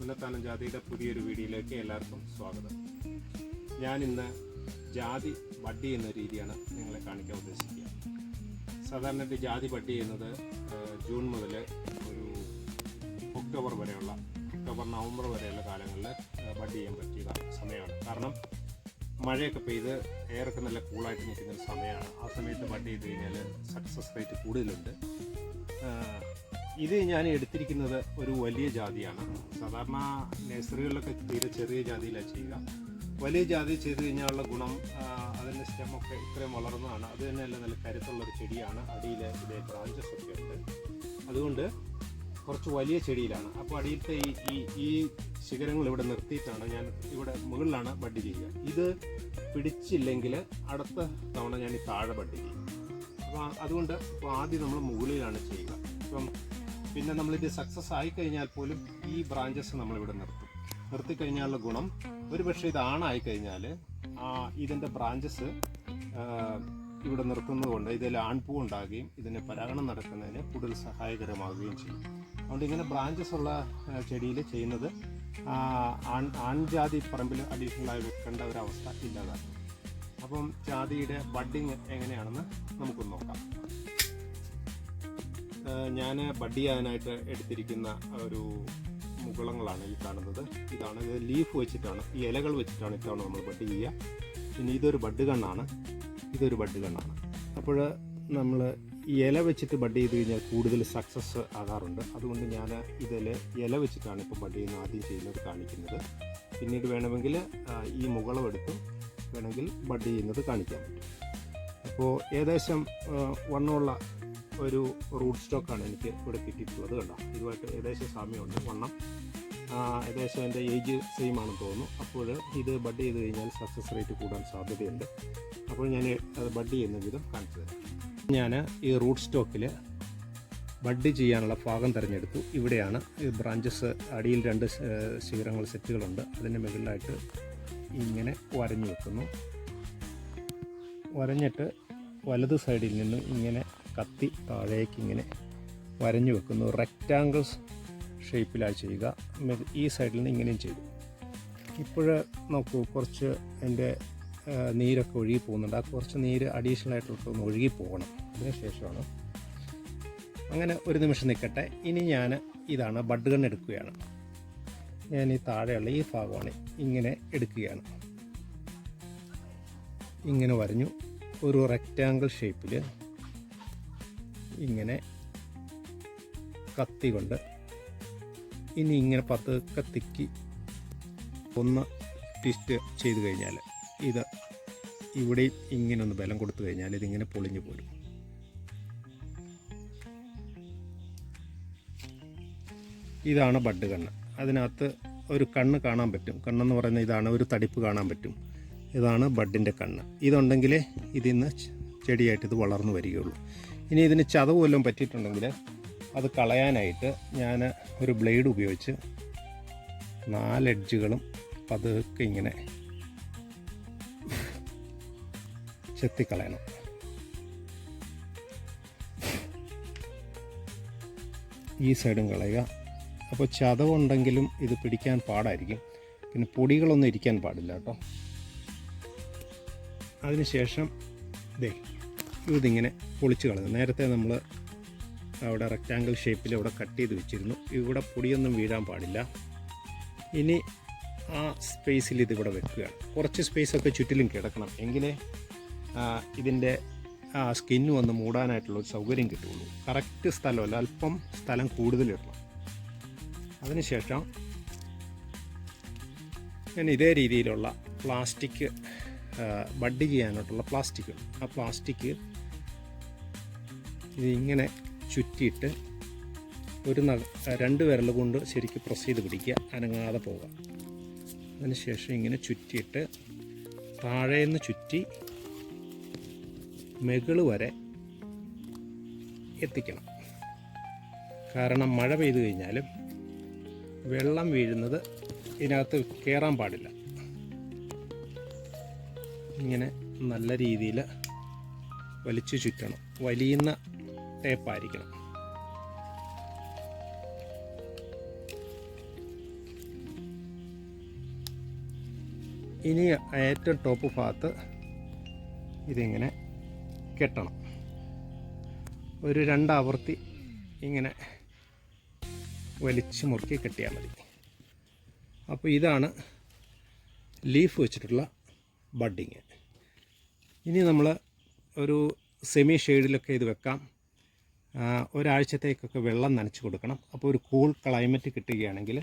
പുന്നത്താനം ജാതിയുടെ പുതിയൊരു വീഡിയോയിലേക്ക് എല്ലാവർക്കും സ്വാഗതം. ഞാൻ ഇന്ന് ജാതി വട്ടി എന്ന രീതിയാണ് നിങ്ങളെ കാണിക്കാൻ ഉദ്ദേശിക്കുക. സാധാരണയായിട്ട് ജാതി വട്ടി ചെയ്യുന്നത് ജൂൺ മുതൽ ഒരു ഒക്ടോബർ വരെയുള്ള ഒക്ടോബർ നവംബർ വരെയുള്ള കാലങ്ങളിൽ ബഡ് ചെയ്യാൻ പറ്റിയ സമയമാണ്. കാരണം മഴയൊക്കെ പെയ്ത് എയറൊക്കെ നല്ല കൂളായിട്ട് നിൽക്കുന്ന സമയമാണ്. ആ സമയത്ത് ബഡ് ചെയ്ത് കഴിഞ്ഞാൽ സക്സസ് റേറ്റ് കൂടുതലുണ്ട്. ഇത് ഞാൻ എടുത്തിരിക്കുന്നത് ഒരു വലിയ ജാതിയാണ്. സാധാരണ നഴ്സറികളിലൊക്കെ തീരെ ചെറിയ ജാതിയിലാണ് ചെയ്യുക. വലിയ ജാതി ചെയ്ത് കഴിഞ്ഞാലുള്ള ഗുണം അതിന്റെ സ്റ്റെമൊക്കെ ഇത്രയും വളർന്നതാണ്. അത് തന്നെ അല്ല നല്ല കരുത്തുള്ളൊരു ചെടിയാണ്. അടിയിൽ ഇതേ ബ്രാഞ്ചസ് ഒക്കെ ഉണ്ട്. അതുകൊണ്ട് കുറച്ച് വലിയ ചെടിയിലാണ്. അപ്പോൾ അടിയിലത്തെ ഈ ഈ ഈ ശിഖരങ്ങൾ ഇവിടെ നിർത്തിയിട്ടാണ് ഞാൻ ഇവിടെ മുകളിലാണ് ബഡ് ചെയ്യുക. ഇത് പിടിച്ചില്ലെങ്കിൽ അടുത്ത തവണ ഞാൻ ഈ താഴെ ബഡ് ചെയ്യും. അപ്പോൾ അതുകൊണ്ട് ഇപ്പോൾ ആദ്യം നമ്മൾ മുകളിലാണ് ചെയ്യുക. ഇപ്പം പിന്നെ നമ്മളിത് സക്സസ് ആയി കഴിഞ്ഞാൽ പോലും ഈ ബ്രാഞ്ചസ് നമ്മളിവിടെ നിർത്തും. നിർത്തി കഴിഞ്ഞാലുള്ള ഗുണം ഒരു പക്ഷേ ഇത് ആണായി കഴിഞ്ഞാൽ ഇതിന്റെ ബ്രാഞ്ചസ് ഇവിടെ നിർത്തുന്നത് കൊണ്ട് ഇതിൽ ആൺപൂ ഉണ്ടാകുകയും ഇതിന് പരാഗണം നടക്കുന്നതിന് കൂടുതൽ സഹായകരമാകുകയും ചെയ്യും. അതുകൊണ്ട് ഇങ്ങനെ ബ്രാഞ്ചസ് ഉള്ള ചെടിയിൽ ചെയ്യുന്നത് ആൺ ആൺജാതി പറമ്പിൽ അഡീഷണൽ ആയി വെക്കേണ്ട അവസ്ഥ ഇല്ലാതാക്കും അപ്പം ജാതിയുടെ ബഡിങ് എങ്ങനെയാണെന്ന് നമുക്കൊന്ന് നോക്കാം. ഞാൻ ബഡ് ചെയ്യാനായിട്ട് എടുത്തിരിക്കുന്ന ഒരു മുകുളങ്ങളാണ് ഈ കാണുന്നത്. ഇതാണ് ഇത് ലീഫ് വെച്ചിട്ടാണ് ഈ ഇലകൾ വെച്ചിട്ടാണ് ഇത്തവണ നമ്മൾ ബഡ് ചെയ്യുക. പിന്നെ ഇതൊരു ബഡ് കണ്ണാണ്. ഇതൊരു ബഡ് കണ്ണാണ്. അപ്പോൾ നമ്മൾ ഇല വെച്ചിട്ട് ബഡ് ചെയ്ത് കഴിഞ്ഞാൽ കൂടുതൽ സക്സസ് ആകാറുണ്ട്. അതുകൊണ്ട് ഞാൻ ഇതിൽ ഇല വെച്ചിട്ടാണ് ഇപ്പോൾ ബഡ് ചെയ്യുന്ന ആദ്യം ചെയ്യുന്നത് കാണിക്കുന്നത്. പിന്നീട് വേണമെങ്കിൽ ഈ മുകളം എടുത്ത് വേണമെങ്കിൽ ബഡ് ചെയ്യുന്നത് കാണിക്കാൻ പറ്റും. അപ്പോൾ ഏകദേശം വണ്ണമുള്ള ഒരു റൂട്ട് സ്റ്റോക്കാണ് എനിക്ക് ഇവിടെ കിട്ടിയിട്ടുള്ളത് കണ്ടോ? ഇതുമായിട്ട് ഏകദേശം സാമ്യമുണ്ട്. വണ്ണം ഏകദേശം എന്റെ ഏജ് സെയിം ആണെന്ന് തോന്നുന്നു. അപ്പോൾ ഇത് ബഡ് ചെയ്ത് കഴിഞ്ഞാൽ സക്സസ് റേറ്റ് കൂടാൻ സാധ്യതയുണ്ട്. അപ്പോൾ ഞാൻ അത് ബഡ് ചെയ്യുന്ന വിധം കാണിച്ചു തരാം. ഞാൻ ഈ റൂട്ട് സ്റ്റോക്കിൽ ബഡ് ചെയ്യാനുള്ള ഭാഗം തിരഞ്ഞെടുത്തു. ഇവിടെയാണ് ഈ ബ്രാഞ്ചസ് അടിയിൽ രണ്ട് ശിഖരങ്ങൾ സെറ്റുകളുണ്ട്. അതിന്റെ മുകളിലായിട്ട് ഇങ്ങനെ വരഞ്ഞു വെക്കുന്നു. വരഞ്ഞിട്ട് വലത് സൈഡിൽ നിന്ന് ഇങ്ങനെ കത്തി താഴേക്ക് ഇങ്ങനെ വരഞ്ഞു വെക്കുന്നു. റെക്റ്റാങ്കിൾസ് ഷേപ്പിലായി ചെയ്യുക. ഈ സൈഡിൽ നിന്ന് ഇങ്ങനെയും ചെയ്തു. ഇപ്പോൾ നോക്കൂ കുറച്ച് എന്റെ നീരൊക്കെ ഒഴുകി പോകുന്നുണ്ട്. ആ കുറച്ച് നീര് അഡീഷണൽ ആയിട്ടൊക്കെ ഒന്ന് ഒഴുകി പോകണം. അതിനുശേഷമാണ് അങ്ങനെ ഒരു നിമിഷം നിൽക്കട്ടെ. ഇനി ഞാൻ ഇതാണ് ബഡ് ഗൺ എടുക്കുകയാണ്. ഞാൻ ഈ താഴെയുള്ള ഈ ഭാഗമാണ് ഇങ്ങനെ എടുക്കുകയാണ്. ഇങ്ങനെ വരഞ്ഞു. ഒരു റെക്റ്റാങ്കിൾ ഷേപ്പിൽ ഇങ്ങനെ കത്തി കൊണ്ട് ഇനി ഇങ്ങനെ പതുക്കെ തിക്കി ഒന്ന് ട്വിസ്റ്റ് ചെയ്ത് കഴിഞ്ഞാൽ ഇത് ഇവിടെ ഇങ്ങനെ ഒന്ന് ബലം കൊടുത്തു കഴിഞ്ഞാൽ ഇതിങ്ങനെ പൊളിഞ്ഞു പോരും. ഇതാണ് ബഡ് കണ്ണ്. അതിനകത്ത് ഒരു കണ്ണ് കാണാൻ പറ്റും. കണ്ണെന്ന് പറയുന്നത് ഇതാണ് ഒരു തടിപ്പ് കാണാൻ പറ്റും. ഇതാണ് ബഡിന്റെ കണ്ണ്. ഇതുണ്ടെങ്കിലേ ഇതിന്ന് ചെടിയായിട്ട് ഇത് വളർന്നു വരികയുള്ളൂ. ഇനി ഇതിന് ചതവ് വല്ലതും പറ്റിയിട്ടുണ്ടെങ്കിൽ അത് കളയാനായിട്ട് ഞാൻ ഒരു ബ്ലേഡ് ഉപയോഗിച്ച് നാല് എഡ്ജുകളും പതുക്കെ ഇങ്ങനെ ചെത്തിക്കളയണം. ഈ സൈഡും കളയുക. അപ്പോൾ ചതവുണ്ടെങ്കിലും ഇത് പിടിക്കാൻ പാടായിരിക്കും. പിന്നെ പൊടികളൊന്നും ഇരിക്കാൻ പാടില്ല കേട്ടോ. അതിനുശേഷം ദേ ഇതിങ്ങനെ പൊളിച്ച് കളഞ്ഞു. നേരത്തെ നമ്മൾ അവിടെ റെക്റ്റാങ്കിൾ ഷേപ്പിൽ അവിടെ കട്ട് ചെയ്ത് വെച്ചിരുന്നു. ഇവിടെ പൊടിയൊന്നും വീഴാൻ പാടില്ല. ഇനി ആ സ്പേസിൽ ഇതിവിടെ വെക്കുകയാണ്. കുറച്ച് സ്പേസൊക്കെ ചുറ്റിലും കിടക്കണം. എങ്കിലേ ഇതിന്റെ ആ സ്കിന്ന് വന്ന് മൂടാനായിട്ടുള്ള ഒരു സൗകര്യം കിട്ടുള്ളൂ കറക്റ്റ് സ്ഥലമല്ല അല്പം സ്ഥലം കൂടുതലിടണം. അതിനുശേഷം ഞാൻ ഇതേ രീതിയിലുള്ള പ്ലാസ്റ്റിക് ബഡ് ചെയ്യാനായിട്ടുള്ള പ്ലാസ്റ്റിക് ആ പ്ലാസ്റ്റിക് ഇതിങ്ങനെ ചുറ്റിയിട്ട് ഒരു ന രണ്ട് വിരൽ കൊണ്ട് ശരിക്കും പ്രസ് ചെയ്ത് പിടിക്കുക അനങ്ങാതെ പോവുക. അതിനുശേഷം ഇങ്ങനെ ചുറ്റിയിട്ട് താഴേന്ന് ചുറ്റി മെകൾ വരെ എത്തിക്കണം. കാരണം മഴ പെയ്തു കഴിഞ്ഞാലും വെള്ളം വീഴുന്നത് ഇതിനകത്ത് കയറാൻ പാടില്ല. ഇങ്ങനെ നല്ല രീതിയിൽ വലിച്ചു ചുറ്റണം. വലിയുന്ന ടേപ്പായിരിക്കണം. ഇനി ഏറ്റവും ടോപ്പ് ഭാഗത്ത് ഇതിങ്ങനെ കെട്ടണം. ഒരു രണ്ടാവർത്തി ഇങ്ങനെ വലിച്ചു മുറുക്കി കെട്ടിയാൽ മതി. അപ്പോൾ ഇതാണ് ലീഫ് വെച്ചിട്ടുള്ള ബഡ്ഡിങ് ഇനി നമ്മൾ ഒരു സെമി ഷെയ്ഡിലൊക്കെ ഇത് വെക്കാം. ഒരാഴ്ചത്തേക്കൊക്കെ വെള്ളം നനച്ച് കൊടുക്കണം. അപ്പോൾ ഒരു കൂൾ ക്ലൈമറ്റ് കിട്ടുകയാണെങ്കിൽ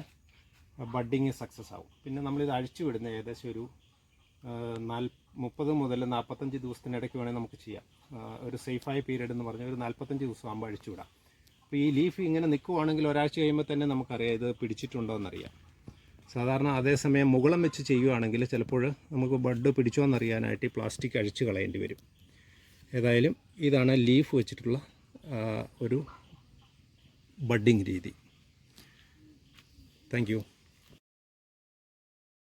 ബഡ്ഡിങ് സക്സസ് ആവും. പിന്നെ നമ്മളിത് അഴിച്ചു വിടുന്ന ഏകദേശം ഒരു നാൽ മുപ്പത് മുതൽ നാൽപ്പത്തഞ്ച് ദിവസത്തിനിടയ്ക്ക് വേണമെങ്കിൽ നമുക്ക് ചെയ്യാം. ഒരു സേഫായ പീരീഡ് എന്ന് പറഞ്ഞാൽ ഒരു നാൽപ്പത്തഞ്ച് ദിവസം ആകുമ്പോൾ അഴിച്ചു വിടാം. അപ്പോൾ ഈ ലീഫ് ഇങ്ങനെ നിൽക്കുവാണെങ്കിൽ ഒരാഴ്ച കഴിയുമ്പോൾ തന്നെ നമുക്കറിയാം ഇത് പിടിച്ചിട്ടുണ്ടോ എന്നറിയാം. സാധാരണ അതേസമയം മുകളം വെച്ച് ചെയ്യുവാണെങ്കിൽ ചിലപ്പോൾ നമുക്ക് ബഡ് പിടിച്ചോ എന്നറിയാനായിട്ട് ഈ പ്ലാസ്റ്റിക് അഴിച്ച് കളയേണ്ടി വരും. ഏതായാലും ഇതാണ് ലീഫ് വെച്ചിട്ടുള്ള ഒരു ബഡ്ഡിങ് രീതി. താങ്ക്